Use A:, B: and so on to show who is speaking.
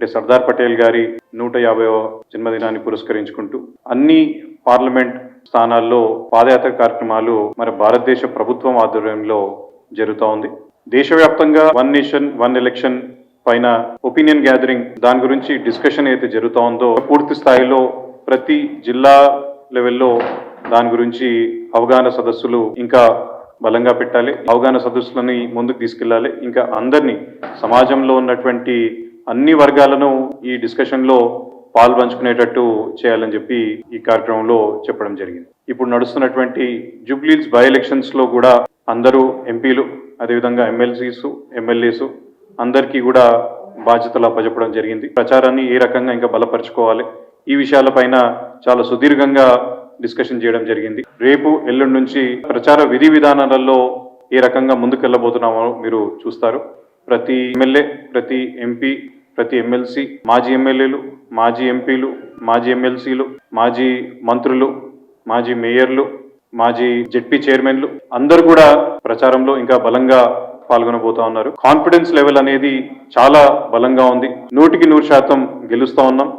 A: అంటే సర్దార్ పటేల్ గారి నూట యాభైవ జన్మదినాన్ని పురస్కరించుకుంటూ అన్ని పార్లమెంట్ స్థానాల్లో పాదయాత్ర కార్యక్రమాలు మరి భారతదేశ ప్రభుత్వం ఆధ్వర్యంలో జరుగుతూ ఉంది. దేశవ్యాప్తంగా వన్ నేషన్ వన్ ఎలక్షన్ పైన ఒపీనియన్ గ్యాదరింగ్ దాని గురించి డిస్కషన్ అయితే జరుగుతూ ఉందో పూర్తి స్థాయిలో ప్రతి జిల్లా లెవెల్లో దాని గురించి అవగాహన సదస్సులు ఇంకా బలంగా పెట్టాలి. అవగాహన సదస్సులని ముందుకు తీసుకెళ్ళాలి. ఇంకా అందరినీ సమాజంలో ఉన్నటువంటి అన్ని వర్గాలను ఈ డిస్కషన్లో పాల్పంచుకునేటట్టు చేయాలని చెప్పి ఈ కార్యక్రమంలో చెప్పడం జరిగింది. ఇప్పుడు నడుస్తున్నటువంటి జూబ్లీస్ బై ఎలక్షన్స్లో కూడా అందరూ ఎంపీలు అదేవిధంగా ఎమ్మెల్సీస్ ఎమ్మెల్యేస్ అందరికీ కూడా బాధ్యతలు అప్పచెప్పడం జరిగింది. ప్రచారాన్ని ఏ రకంగా ఇంకా బలపరచుకోవాలి? ఈ విషయాలపైన చాలా సుదీర్ఘంగా డిస్కషన్ చేయడం జరిగింది. రేపు ఎల్లుండి నుంచి ప్రచార విధి విధానాలలో ఏ రకంగా ముందుకెళ్ళబోతున్నామో మీరు చూస్తారు. ప్రతి ఎమ్మెల్యే ప్రతి ఎంపీ ప్రతి ఎమ్మెల్సీ మాజీ ఎమ్మెల్యేలు మాజీ ఎంపీలు మాజీ ఎమ్మెల్సీలు మాజీ మంత్రులు మాజీ మేయర్లు మాజీ జెడ్పీ చైర్మన్లు అందరూ కూడా ప్రచారంలో ఇంకా బలంగా పాల్గొనబోతా ఉన్నారు. కాన్ఫిడెన్స్ లెవెల్ అనేది చాలా బలంగా ఉంది. నూటికి నూరు శాతం గెలుస్తా ఉన్నాం.